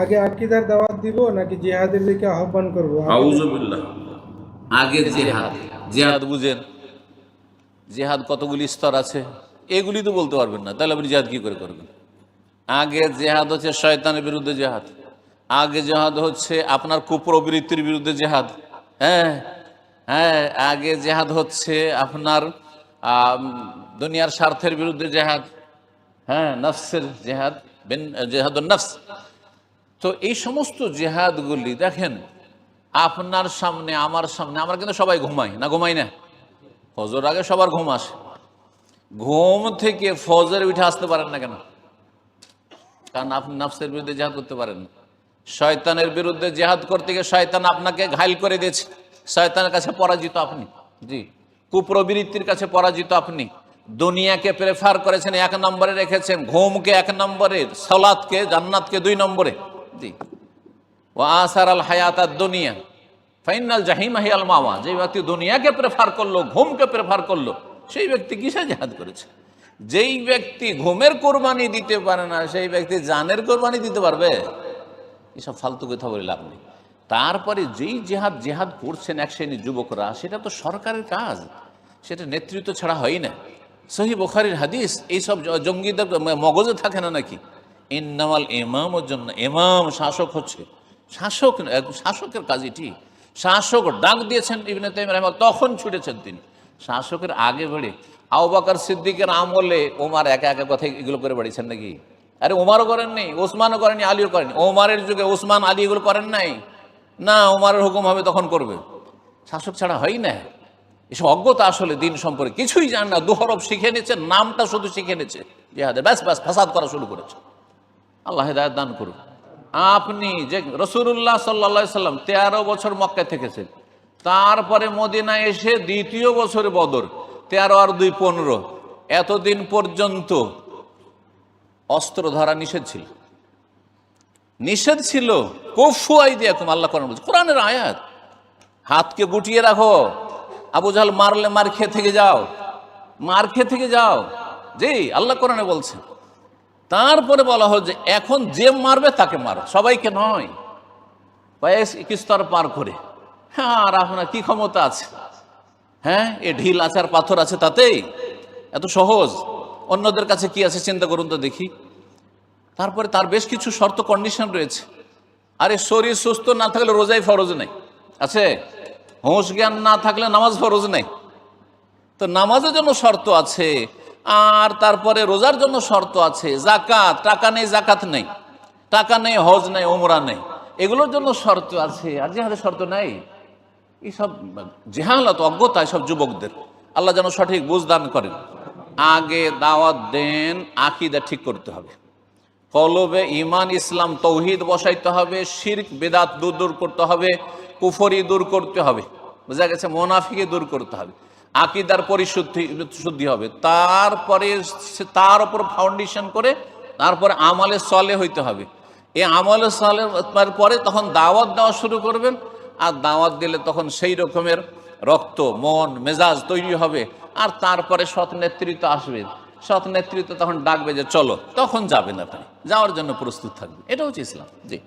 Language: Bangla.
আগে আকিদার দাওয়াত দিব নাকি জিহাদের দিকে আহ্বান করব? আউজুবিল্লাহ আগে জেহাদ। জেহাদ বুঝেন। জেহাদ কতগুলি স্তর আছে? এগুলি তো বলতে পারবেন না। তাহলে আপনি জেহাদ কি করে করবেন? আগে জেহাদ হচ্ছে শয়তানের বিরুদ্ধে জেহাদ। আগে জেহাদ হচ্ছে আপনার কুপ্রবৃত্তির বিরুদ্ধে জেহাদ। হ্যাঁ? হ্যাঁ আগে জেহাদ হচ্ছে আপনার দুনিয়ার স্বার্থের বিরুদ্ধে জেহাদ। হ্যাঁ নফসের জেহাদ। বেন জেহাদ নফস। তো এই সমস্ত জেহাদগুলি দেখেন, আপনার সামনে, আমার সামনে, আমরা কিন্তু সবাই ঘুমাই, না ঘুমাই না? ফজর আগে সবার ঘুম আসে। ঘুম থেকে ফজরে উঠে আসতে পারেন না কেন? কারণ আপনি নাফসের বিরুদ্ধে জেহাদ করতে পারেন না। শয়তানের বিরুদ্ধে জেহাদ করতে গিয়ে শয়তান আপনাকে ঘাইল করে দিয়েছে। শয়তানের কাছে পরাজিত আপনি, জি। কুপ্রবৃত্তির কাছে পরাজিত আপনি। দুনিয়াকে প্রেফার করেছেন, এক নম্বরে রেখেছেন। ঘুমকে এক নম্বরে, সলাদকে, জান্নাতকে দুই নম্বরে। জি ও আসার আল হায়াত আর দুনিয়া ফাইনাল জাহিম হিয়াল মাওয়া। যে ব্যক্তি দুনিয়াকে প্রেফার করল, ঘুমকে প্রেফার করল, সেই ব্যক্তি কিসে জেহাদ করেছে? যেই ব্যক্তি ঘুমের কোরবানি দিতে পারে না, সেই ব্যক্তি জানের কোরবানি দিতে পারবে? এসব ফালতু কথা বলে লাভ নেই। তারপরে যেই জেহাদ জেহাদ করছেন এক শ্রেণির যুবকরা, সেটা তো সরকারের কাজ। সেটা নেতৃত্ব ছাড়া হয় না। সহি বোখারির হাদিস, এইসব জঙ্গিদের মগজে থাকে না নাকি? ইন্নামাল ইমামের জন্য, ইমাম, শাসক হচ্ছে। শাসক শাসকের কাজ এটি। শাসক ডাক দিয়েছেন ইবনে তাইম রহমান তখন ছুটেছেন তিনি। শাসকের আগে বেড়ে আউবাকার সিদ্দিকের আমলে ওমার একা একা কথা এগুলো করে বেড়েছেন নাকি? আরে ওমারও করেননি ওসমানও করেনি আলীও করেনি ওমারের যুগে ওসমান, আলী এগুলো করেন নাই। না, ওমারের হুকুম হবে, তখন করবে। শাসক ছাড়া হয় না। এসব অজ্ঞতা আসলে দিন সম্পর্কে কিছুই জান না। দুহরব শিখে নিচ্ছে, নামটা শুধু শিখে নিচ্ছে। জেহাদে ব্যাস ব্যাস, ফাসাদ করা শুরু করেছে। আল্লাহ হেদায়ত দান করুন আপনি যে রসুল্লাহ সাল্লা সাল্লাম তেরো বছর মক্কায় থেকেছেন, তারপরে মদিনা এসে দ্বিতীয় বছরে বদর, তেরো আর দুই পনেরো, এতদিন পর্যন্ত অস্ত্র ধরা নিষেধ ছিল। নিষেধ ছিল, কফু আই দিয়া তুমি আল্লাহ কোরআন বলছে। কোরআনের আয়াত, হাতকে গুটিয়ে রাখো, আবু জাহাল মারলে মার খেয়ে থেকে যাও, মার খেয়ে থেকে যাও। জি, আল্লাহ কোরআনে বলছে। তারপরে বলা হল যে এখন যে মারবে তাকে মারো। সবাইকে নয়। কয়েক স্তর পার করে। হ্যাঁ আর আপনার কি ক্ষমতা আছে? হ্যাঁ এ ঢিল আছে আর পাথর আছে তাতেই? এত সহজ। অন্যদের কাছে কি আছে চিন্তা করুন তো দেখি। তারপরে তার বেশ কিছু শর্ত কন্ডিশন রয়েছে। আরে শরীর সুস্থ না থাকলে রোজাই ফরজ নেই। আছে? হোঁশ জ্ঞান না থাকলে নামাজ ফরজ নেই। তো নামাজের জন্য শর্ত আছে আর তারপরে রোজার জন্য শর্ত আছে জাকাত টাকা নেই জাকাত নেই। টাকা নেই, হজ নেই ওমরা নেই। এগুলোর জন্য শর্ত আছে। আর জেহাদের শর্ত নেই। এইসব জেহালত, অজ্ঞতা, এসব যুবকদের। আল্লাহ যেন সঠিক বুঝদান করেন। আগে দাওয়াত দেন, আকিদা ঠিক করতে হবে। কলবে ইমান ইসলাম, তৌহিদ বসাইতে হবে। শির্ক, বেদাত দূর দূর করতে হবে। কুফরি দূর করতে হবে। বোঝা গেছে, মোনাফিকে দূর করতে হবে। আকিদার পরিশুদ্ধি, শুদ্ধি হবে। তারপরে তার উপর ফাউন্ডেশন করে তারপরে আমলে সলে হইতে হবে। এই আমলে সলে পরে তখন দাওয়াত দেওয়া শুরু করবেন আর দাওয়াত দিলে তখন সেই রকমের রক্ত, মন, মেজাজ তৈরি হবে আর তারপরে সৎ নেতৃত্ব আসবে। সৎ নেতৃত্ব তখন ডাকবে যে, চলো। তখন যাবেন আপনি। যাওয়ার জন্য প্রস্তুত থাকবে এটা হচ্ছে ইসলাম। জি।